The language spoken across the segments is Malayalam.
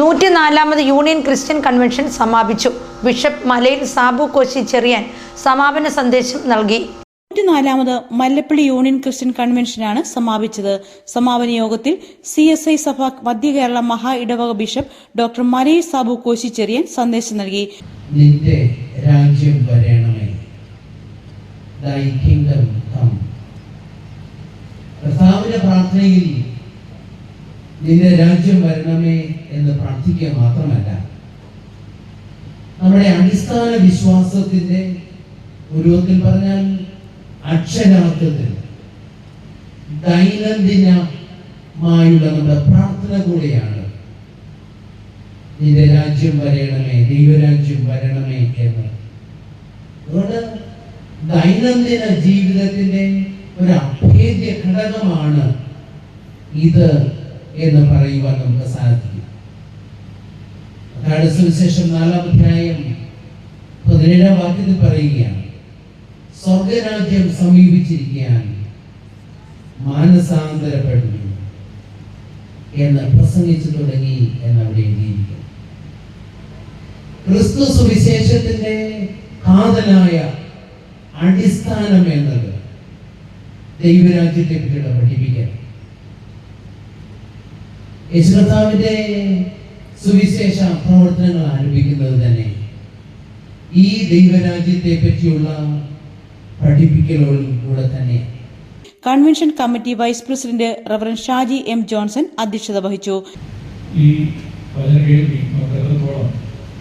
നൂറ്റിനാലാമത് യൂണിയൻ ക്രിസ്ത്യൻ കൺവെൻഷൻ സമാപിച്ചു. ബിഷപ്പ് മലയിൽ സാബു കോശി ചെറിയാൻ സമാപന സന്ദേശം നൽകി. നൂറ്റിനാലാമത് മല്ലപ്പള്ളി യൂണിയൻ ക്രിസ്ത്യൻ കൺവെൻഷനാണ് സമാപിച്ചത്. സമാപന യോഗത്തിൽ സി എസ് ഐ സഭ മധ്യ കേരള മഹാ ഇടവക ബിഷപ്പ് ഡോക്ടർ മലയിൽ സാബു കോശി കോശിച്ചെറിയൻ സന്ദേശം നൽകി. നിന്റെ രാജ്യം വരണമേ. കർത്താവിന്റെ പ്രാർത്ഥനയിൽ നിന്റെ രാജ്യം വരണമേ എന്ന് പ്രാർത്ഥിക്കുക മാത്രമല്ല നമ്മുടെ അടിസ്ഥാന വിശ്വാസത്തിന്റെ ഒരു വിധത്തിൽ പറഞ്ഞാൽ അക്ഷരാർത്ഥത്തിൽ ദൈനംദിനമായുള്ള നമ്മുടെ പ്രാർത്ഥന കൂടെയാണ്. നിന്റെ രാജ്യം വരണമേ ദൈവരാജ്യം വരണമേ എന്ന്. അതുകൊണ്ട് ദൈനംദിന ജീവിതത്തിന്റെ ഒരു അഭേദ്യ ഘടകമാണ് ഇത്. എന്ന് പറയുവാൻ നമുക്ക് സാധിക്കും. സുവിശേഷം നാലാം അധ്യായം പതിനേഴാം വാക്യത്തിൽ പറയുകയാണ്. സ്വർഗരാജ്യം സമീപിച്ചിരിക്കുകയാണ്. മാനസാന്തരപ്പെടുന്നു എന്ന് പ്രസംഗിച്ചു തുടങ്ങി എന്ന് അവിടെ എഴുതിയിരിക്കുന്നു. ക്രിസ്തു സുവിശേഷത്തിന്റെ കാതലായ അടിസ്ഥാനം എന്നത് ദൈവരാജ്യത്തെ പറ്റിയുള്ള പഠിപ്പിക്കണം യേശുകർത്താവിന്റെ സുവിശേഷ പ്രവർത്തനങ്ങൾ ആരംഭിക്കുന്നത് തന്നെ ഈ ദൈവരാജ്യത്തെ പറ്റിയുള്ള പഠിപ്പിക്കലോടും കൂടെ തന്നെയാണ് convention committee vice president reverend Shaji M Johnson അധ്യക്ഷത വഹിച്ചു. ഈ വചന കേൾവി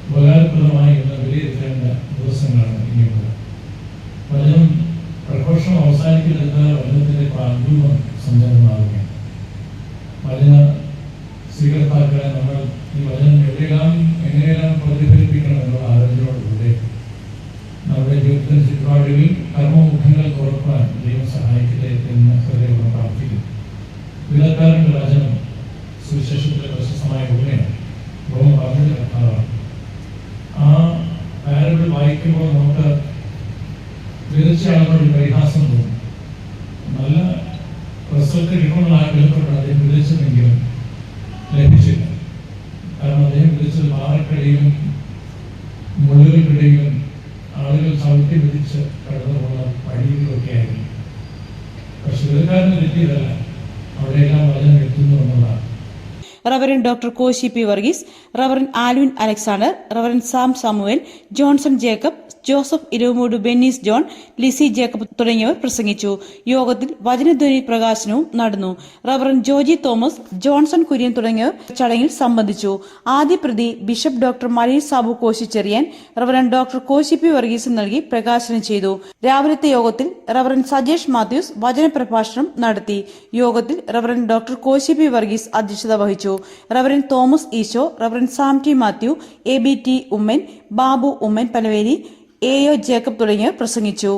ഉപകാരപ്രദമായി എന്ന് വിലയിരുത്തേണ്ട ദിവസങ്ങളാണ് ഇനിയുള്ളത്. വചനം പ്രഘോഷം അവസാനിക്കുന്നത് വചനത്തിന്റെ പ്രാഗൂഹം സഞ്ചാരമാവുകയാണ് വചന സ്വീകർത്താക്കളെ നമ്മൾ ഈ വചനം എവിടെയെല്ലാം എങ്ങനെയെല്ലാം പ്രതിഫലിപ്പിക്കണം എന്നുള്ള ആലോചനയോടുകൂടെ നമ്മുടെ ജീവിതത്തിന് ചുറ്റുപാടുകളിൽ കർമ്മമുഖങ്ങൾ തുറക്കാൻ ദൈവം സഹായിക്കട്ടെ എന്ന് ഹൃദയം പ്രാർത്ഥിക്കുന്നു. വിധക്കാരന്റെ വചനം സുവിശേഷത്തിലെ പ്രശസ്തമായ ഉപമയാണ്. ഉപമ പറഞ്ഞ കർത്താവാണ്. ആ പാരബിൾ വായിക്കുമ്പോൾ നമുക്ക് വിതച്ച പരിഹാസം തോന്നും. നല്ല റിസൾട്ട് ആഗ്രഹത്തോടെ അദ്ദേഹം വിതച്ചതെങ്കിലും ലഭിച്ചില്ല കാരണം അദ്ദേഹം വിതച്ചത് മുള്ളുകൾക്കിടയിലും ആളുകൾ ചവിട്ടി വിധിച്ച് കടന്നു പോകുന്ന വഴികളിലൊക്കെ ആയിരുന്നു. പക്ഷെ വിതക്കാരന് തെറ്റിയതല്ല അവിടെയെല്ലാം വചനം എത്തുന്നു എന്നുള്ളതാണ്. Reverend doctor Koshy P Varghese reverend Alvin Alexander reverend Sam Samuel Johnson Jacob Joseph Irumood Bennis John Lizzy Jacob തുടങ്ങിയവർ പ്രസംഗിച്ചു. യോഗത്തിൽ വചനധ്വനി പ്രകാശനവും നടന്നു. Reverend Joji Thomas Johnson Kurian തുടങ്ങിയവർ ചടങ്ങിൽ സംബന്ധിച്ചു. ആദ്യ പ്രതി bishop doctor Malayil Sabu Koshy Cherian reverend doctor Koshy P Varghese നൽകി പ്രകാശനം ചെയ്തു. രാവിലത്തെ യോഗത്തിൽ റവറൻ സജേഷ് മാത്യൂസ് വചന പ്രഭാഷണം നടത്തി. യോഗത്തിൽ reverend doctor Koshy P Varghese അധ്യക്ഷത വഹിച്ചു. Reverend Thomas Eesho reverend Sam T Mathew A B T Oommen Babu Oommen Panaveli A O Jacob തുടങ്ങിയവർ പ്രസംഗിച്ചു